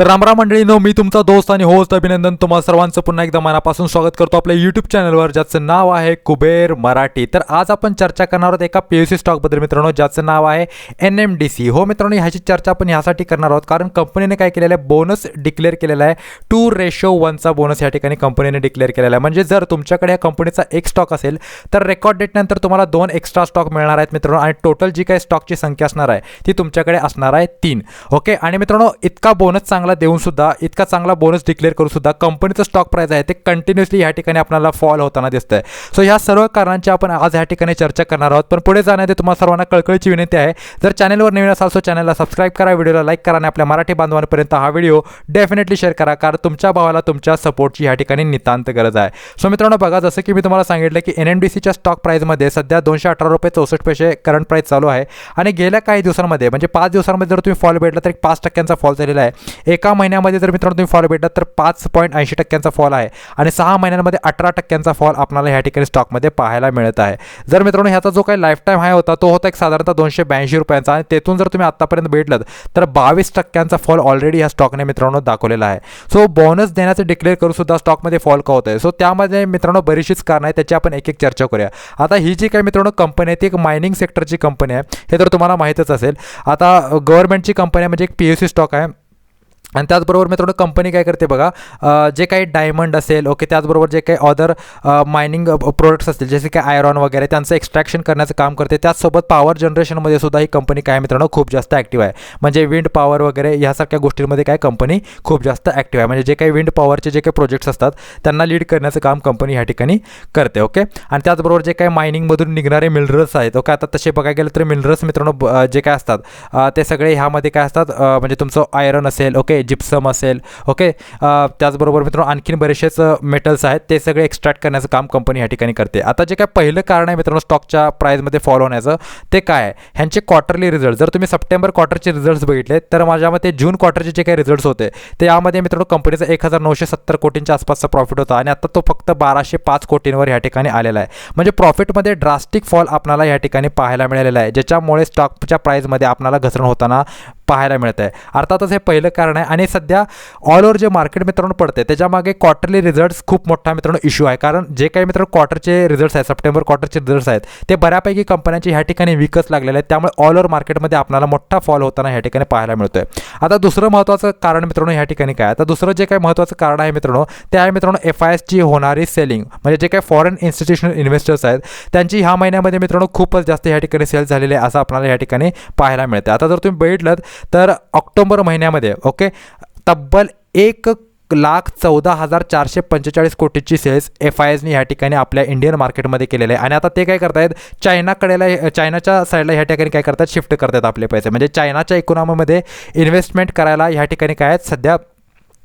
तर रामराम मंडळीनो मी तुमचा दोस्त आणि होस्ट अभिनंदन तुम्हाला सर्वांचं पुन्हा एकदा मनापासून स्वागत करतो. आपल्या यूट्यूब चॅनलवर ज्याचं नाव आहे कुबेर मराठी. तर आज आपण चर्चा करणार आहोत एका पी यू सी स्टॉकबद्दल मित्रांनो ज्याचं नाव आहे एन एम डी सी हो मित्रांनो ह्याची चर्चा आपण ह्यासाठी करणार आहोत कारण कंपनीने काय केलेलं आहे बोनस डिक्लेअर केलेला आहे. टू रेशो वनचा बोनस या ठिकाणी कंपनीने डिक्लेअर केलेला आहे. म्हणजे जर तुमच्याकडे या कंपनीचा एक स्टॉक असेल तर रेकॉर्ड डेटनंतर तुम्हाला दोन एक्स्ट्रा स्टॉक मिळणार आहेत मित्रांनो. आणि टोटल जी काही स्टॉकची संख्या असणार आहे ती तुमच्याकडे असणार आहे तीन. ओके आणि मित्रांनो इतका बोनस चांगला देऊन सुद्धा इतका चांगला बोनस डिक्लेअर करून सुद्धा कंपनीचं स्टॉक प्राईस आहे ते कंटिन्युअसली या ठिकाणी आपल्याला फॉल होताना दिसतंय. सो ह्या सर्व कारणांची आपण आज या ठिकाणी चर्चा करणार आहोत. पण पुढे जाण्याआधी तुम्हाला सर्वांना कळकळीची विनंती आहे जर चॅनलवर नवीन असाल सो चॅनलला सबस्क्राईब करा व्हिडिओला लाईक करा आणि आपल्या मराठी बांधवांपर्यंत हा व्हिडिओ डेफिनेटली शेअर करा कारण तुमच्या भावाला तुमच्या सपोर्टची या ठिकाणी नितांत गरज आहे. सो मित्रांनो बघा जसं की मी तुम्हाला सांगितलं की एन एम डी सीच्या स्टॉक प्राईजमध्ये सध्या दोनशे अठरा रुपये चौसष्ट पैसे करंट प्राईस चालू आहे. आणि गेल्या काही दिवसांमध्ये म्हणजे पाच दिवसांमध्ये जर तुम्ही फॉल भेटला तर एक पाच टक्क्यांचा फॉल झालेला आहे. एक एका महिन्यामध्ये जर मित्रांनो तुम्ही फॉल भेटला तर पाच पॉईंट ऐंशी टक्क्यांचा फॉल आहे. आणि सहा महिन्यांमध्ये अठरा टक्क्यांचा फॉल आपल्याला ह्या ठिकाणी स्टॉकमध्ये पाहायला मिळत आहे. जर मित्रांनो ह्याचा जो काही लाईफ टाईम हाय होता तो होता एक साधारणतः दोनशे ब्याऐंशी रुपयांचा. आणि तेथून जर तुम्ही आत्तापर्यंत भेटलं तर बावीस टक्क्यांचा फॉल ऑलरेडी ह्या स्टॉकने मित्रांनो दाखवलेला आहे. सो बोनस देण्याचं डिक्लेअर करून सुद्धा स्टॉकमध्ये फॉल का होत आहे? सो त्यामध्ये मित्रांनो बरीचशीच कारण आहे त्याची आपण एक एक चर्चा करूया. आता ही जी काही मित्रांनो कंपनी आहे ती एक मायनिंग सेक्टरची कंपनी आहे. हे तर तुम्हाला माहीतच असेल. आता गव्हर्नमेंटची कंपनी आहे म्हणजे एक पी यू सी स्टॉक आहे. आणि त्याचबरोबर मित्रांनो कंपनी काय करते बघा जे काही डायमंड असेल ओके त्याचबरोबर जे काही ऑदर मायनिंग प्रोडक्ट्स असतील जसे की आयरॉन वगैरे त्यांचं एक्स्ट्रॅक्शन करण्याचं काम करते. त्याचसोबत पॉवर जनरेशनमध्ये सुद्धा ही कंपनी काय मित्रांनो खूप जास्त ॲक्टिव्ह आहे. म्हणजे विंड पॉवर वगैरे यासारख्या गोष्टींमध्ये काय कंपनी खूप जास्त ॲक्टिव्ह आहे. म्हणजे जे काही विंड पॉवरचे जे काही प्रोजेक्ट्स असतात त्यांना लीड करण्याचं काम कंपनी ह्या ठिकाणी करते ओके आणि त्याचबरोबर जे काही मायनिंगमधून निघणारे मिनरल्स आहेत ओके आता तसे बघायला गेलं तर मिनरल्स मित्रांनो जे काय असतात ते सगळे ह्यामध्ये काय असतात म्हणजे तुमचं आयरन असेल ओके जिप्सम असेल ओके त्याचबरोबर मित्रांनो आणखीन बरेचसेच मेटल्स आहेत. ते सगळे एक्स्ट्रॅक्ट करण्याचं काम कंपनी ह्या ठिकाणी करते. आता जे काय पहिलं कारण आहे मित्रांनो स्टॉकच्या प्राईजमध्ये फॉलो होण्याचं ते काय आहे? ह्यांचे क्वार्टरली रिझल्ट जर तुम्ही सप्टेंबर क्वार्टरचे रिझल्ट्स बघितले तर माझ्या मते जून क्वार्टरचे जे काही रिझल्ट्स होते ते यामध्ये मित्रांनो कंपनीचा एक हजार नऊशे सत्तर कोटींच्या आसपासचा प्रॉफिट होता. आणि आता तो फक्त बाराशे पाच कोटींवर ह्या ठिकाणी आलेला आहे. म्हणजे प्रॉफिटमध्ये ड्रास्टिक फॉल आपल्याला या ठिकाणी पाहायला मिळालेला आहे. ज्याच्यामुळे स्टॉकच्या प्राईजमध्ये आपणाला घसरण होताना पाहायला मिळत आहे अर्थातच हे पहिलं कारण आहे. आणि सध्या ऑल ओव्हर जे मार्केट मित्रांनो पडते त्याच्यामागे क्वार्टरली रिझल्ट्स खूप मोठा मित्रांनो इश्यू आहे. कारण जे काही मित्रांनो क्वार्टरचे रिझल्ट्स आहेत सप्टेंबर क्वार्टरचे रिझल्ट्स आहेत ते बऱ्यापैकी कंपन्यांचे ह्या ठिकाणी विकच लागलेले आहेत. त्यामुळे ऑल ओव्हर मार्केटमध्ये आपल्याला मोठा फॉल होताना ह्या ठिकाणी पाहायला मिळतो आहे आता दुसरं महत्त्वाचं कारण मित्रांनो ह्या ठिकाणी काय? आता दुसरं जे काही महत्त्वाचं कारण आहे मित्रांनो ते आहे मित्रांनो एफ आय एसची होणारी सेलिंग म्हणजे जे काही फॉरेन इन्स्टिट्यूशनल इन्व्हेस्टर्स आहेत त्यांची ह्या महिन्यामध्ये मित्रांनो खूपच जास्त ह्या ठिकाणी सेल झालेली आहे असं आपल्याला ह्या ठिकाणी पाहायला मिळते आता जर तुम्ही बघितलं तर ऑक्टोबर महिन्यामध्ये ओके? तब्बल एक लाख चौदा हजार चारशे पंचेचाळीस कोटीची सेल्स एफ आय एसनी ह्या ठिकाणी आपल्या इंडियन मार्केटमध्ये केलेले आहे. आणि आता ते काय करतायत? चायनाकडेला चायनाच्या साईडला ह्या ठिकाणी काय करतात? शिफ्ट करतात आपले पैसे. म्हणजे चायनाच्या इकॉनॉमीमध्ये इन्व्हेस्टमेंट करायला ह्या ठिकाणी काय आहेत? सध्या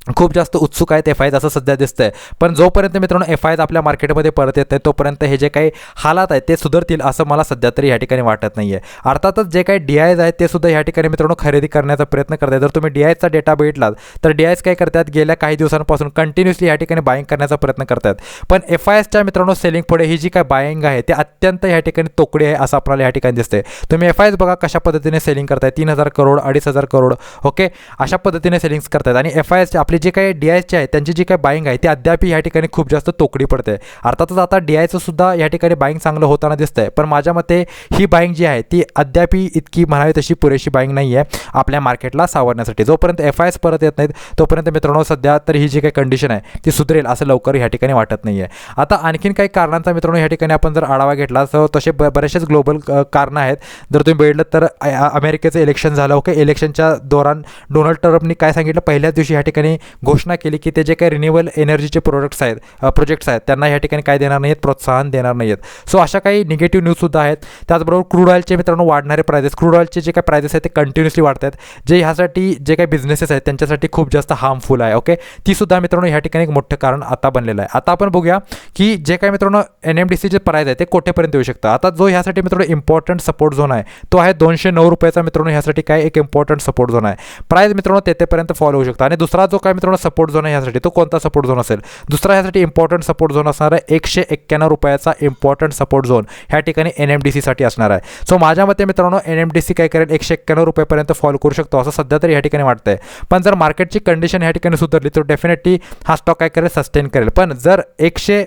खूप जास्त उत्सुक आहेत एफ आयज असं सध्या दिसतंय. पण जोपर्यंत मित्रांनो एफ आयज आपल्या मार्केटमध्ये परत येत नाही तोपर्यंत हे जे काही हालात आहेत ते सुधारतील असं मला सध्या तरी या ठिकाणी वाटत नाही आहे अर्थातच जे काही डी आयज आहेत ते सुद्धा या ठिकाणी मित्रांनो खरेदी करण्याचा प्रयत्न करतात जर तुम्ही डी आयचा डेटा बघितलात तर डी आयज काय करतात? गेल्या काही दिवसांपासून कंटिन्युअसली या ठिकाणी बाईंग करण्याचा प्रयत्न करतात पण एफ आय एसच्या मित्रांनो सेलिंग पुढे ही जी काय बाईंग आहे ते अत्यंत या ठिकाणी तोकडी आहे असं आपल्याला या ठिकाणी दिसते तुम्ही एफ आयज बघा कशा पद्धतीने सेलिंग करताय तीन हजार करोड अडीच हजार करोड ओके अशा पद्धतीने सेलिंग्स करतात आणि एफ आय एसच्या आपली जे काही डी आयचे आहे त्यांची जी काही बाईंग आहे ती अद्याप या ठिकाणी खूप जास्त तोकडी पडते अर्थातच आता डी आयचं सुद्धा या ठिकाणी बाईंग चांगलं होताना दिसतं आहे पण माझ्या मते ही बाईंग जी आहे ती अद्याप इतकी म्हणावी तशी पुरेशी बाईंग नाही आहे आपल्या मार्केटला सावरण्यासाठी. जोपर्यंत एफ आय एस परत येत नाहीत तोपर्यंत मित्रांनो सध्या तर ही जी काही कंडिशन आहे ती सुधरेल असं लवकर या ठिकाणी वाटत नाही आहे आता आणखीन काही कारणांचा मित्रांनो या ठिकाणी आपण जर आढावा घेतला तर तसे ब बरेचसेच ग्लोबल कारणं आहेत. जर तुम्ही बघितलं तर अमेरिकेचं इलेक्शन झालं ओके इलेक्शनच्या दौरान डोनाल्ड ट्रम्पनी काय सांगितलं? पहिल्याच दिवशी या ठिकाणी घोषणा केली की ते जे काही रिन्युएबल एनर्जीचे प्रोडक्ट्स आहेत प्रोजेक्ट्स आहेत त्यांना या ठिकाणी काय देणार नाहीत? प्रोत्साहन देणार नाहीत. सो अशा काही निगेटिव्ह न्यूजसुद्धा आहेत. त्याचबरोबर क्रूड ऑइलचे मित्रांनो वाढणारे प्रायझेस क्रूड ऑइलचे जे काही प्रायझेस आहेत ते कंटिन्युअसली वाढत आहेत जे ह्यासाठी जे काही बिझनेसेस आहेत त्यांच्यासाठी खूप जास्त हार्मफुल आहे ओके ती सुद्धा मित्रांनो ह्या ठिकाणी एक मोठं कारण आता बनलेलं आहे. आता आपण बघूया की जे काही मित्रांनो एन एम डी सीचे प्राईज आहे ते कोठेपर्यंत येऊ शकतं? आता जो ह्यासाठी मित्रांनो इम्पॉर्टंट सपोर्ट झोन आहे तो आहे दोनशे नऊ रुपयाचा मित्रांनो ह्यासाठी काय एक इम्पॉर्टंट सपोर्ट झोन आहे. प्राईज मित्रांनो तेथेपर्यंत फॉलो होऊ शकतो. आणि दुसरा जो काय मित्रांनो सपोर्ट झोन आहे ह्यासाठी. तो कोणता सपोर्ट झोन असेल? दुसरा ह्यासाठी इम्पॉर्टंट सपोर्ट झोन असणार आहे. एकशे एक्क्याण्णव रुपयाचा इम्पॉर्टंट सपोर्ट झोन ह्या ठिकाणी एन एम डी सीसाठी असणार आहे. सो माझ्या मते मित्रांनो एन एम डी सी काय करेल? एकशे एक्क्याण्णव रुपयापर्यंत फॉल करू शकतो. असं सध्या तरी ह्या ठिकाणी वाटतंय. पण जर मार्केटची कंडिशन ह्या ठिकाणी सुधारली तर डेफिनेटली हा स्टॉक काय करेल? सस्टेन करेल. पण जर एकशे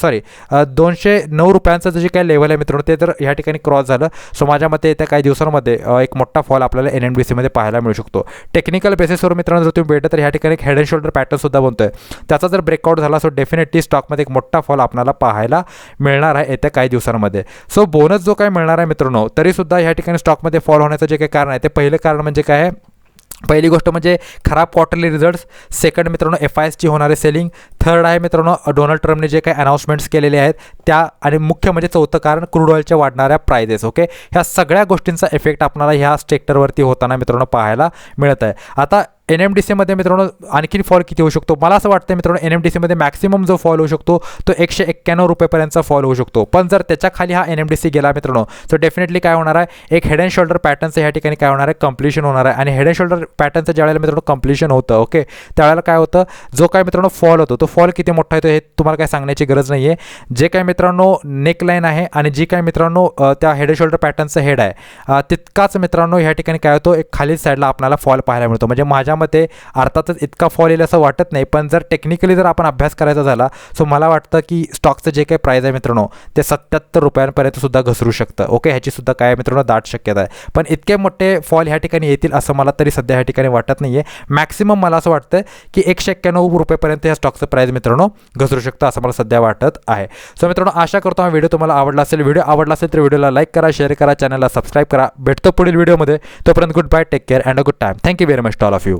सॉरी दोनशे नऊ रुपयांचं जे काही लेवल आहे मित्रांनो ते जर ह्या ठिकाणी क्रॉस झालं सो माझ्या मते येत्या काही दिवसांमध्ये एक मोठा फॉल आपल्याला एन एम डी सीमध्ये पाहायला मिळू शकतो. टेक्निकल बेसिसवर मित्रांनो जर तुम्ही भेटत तर ह्या ठिकाणी एक हेड अँड शोल्डर पॅटर्नसुद्धा बनतो बनतोय. त्याचा जर ब्रेकआउट झाला सो डेफिनेटली स्टॉकमध्ये एक मोठा फॉल आपल्याला पाहायला मिळणार आहे येत्या काही दिवसांमध्ये. सो बोनस जो काही मिळणार आहे मित्रांनो तरीसुद्धा ह्या ठिकाणी स्टॉकमध्ये फॉल होण्याचं जे काही कारण आहे ते पहिलं कारण म्हणजे काय आहे? पहिली गोष्ट म्हणजे खराब क्वार्टरली रिझल्ट्स सेकंड मित्रांनो एफ आय एसची होणारे सेलिंग थर्ड आहे मित्रांनो डोनाल्ड ट्रम्पने जे काही अनाऊन्समेंट्स केलेले आहेत त्या आणि मुख्य म्हणजे चौथं कारण क्रूड ऑइलच्या वाढणाऱ्या प्रायझेस ओके ह्या सगळ्या गोष्टींचा इफेक्ट आपल्याला ह्या सेक्टरवरती होताना मित्रांनो पाहायला मिळत आहे आता एन एम डी सीमध्ये मित्रांनो आणखीन फॉल किती होऊ शकतो? मला असं वाटतं मित्रांनो एन एम डी सीमध्ये मॅक्सिमम जो फॉल होऊ शकतो तो एकशे एक्क्याण्णव रुपयेपर्यंतचा फॉल होऊ शकतो. पण जर त्याच्याखाली हा एन एम डी सी गेला मित्रांनो तर डेफिनेटली काय होणार आहे? एक हेड अँड शोल्डर पॅटर्नचं ह्या ठिकाणी काय होणार आहे? कम्प्लिशन होणार आहे. आणि हेड अँड शोल्डर पॅटर्नचं ज्यावेळेला मित्रांनो कम्प्लिशन होतं ओके त्यावेळेला काय होतं? जो काय मित्रांनो फॉल होतो तो फॉल किती मोठा येतो हे तुम्हाला काय सांगण्याची गरज नाही आहे जे काय मित्रांनो नेकलाईन आहे आणि जी काय मित्रांनो त्या हेड अँड शोल्डर पॅटर्नचं हेड आहे तितकाच मित्रांनो ह्या ठिकाणी काय होतो? एक खाली साईडला आपल्याला फॉल पाहायला मिळतो. म्हणजे माझ्या मते अर्थातच इतका फॉल येईल असं वाटत नाही. पण जर टेक्निकली जर आपण अभ्यास करायचा झाला सो मला वाटतं की स्टॉकचं जे काही प्राईज आहे मित्रांनो ते सत्याहत्तर रुपयांपर्यंत सुद्धा घसरू शकतं. ओके ह्याची सुद्धा काय मित्रांनो दाट शक्यता आहे. पण इतके मोठे फॉल ह्या ठिकाणी येतील असं मला तरी सध्या ह्या ठिकाणी वाटत नाही आहे मॅक्सिमम मला असं वाटतं की एकशे एक्क्याण्णव रुपयेपर्यंत या स्टॉकचं प्राईज मित्रांनो घसरू शकतं असं मला सध्या वाटत आहे. सो मित्रांनो आशा करतो हा व्हिडिओ तुम्हाला आवडला असेल. व्हिडिओ आवडला असेल तर व्हिडिओला लाईक करा शेअर करा चॅनलला सबस्क्राईब करा. भेटतो पुढील व्हिडिओमध्ये तोपर्यंत good bye take care and a good time thank you very much all of you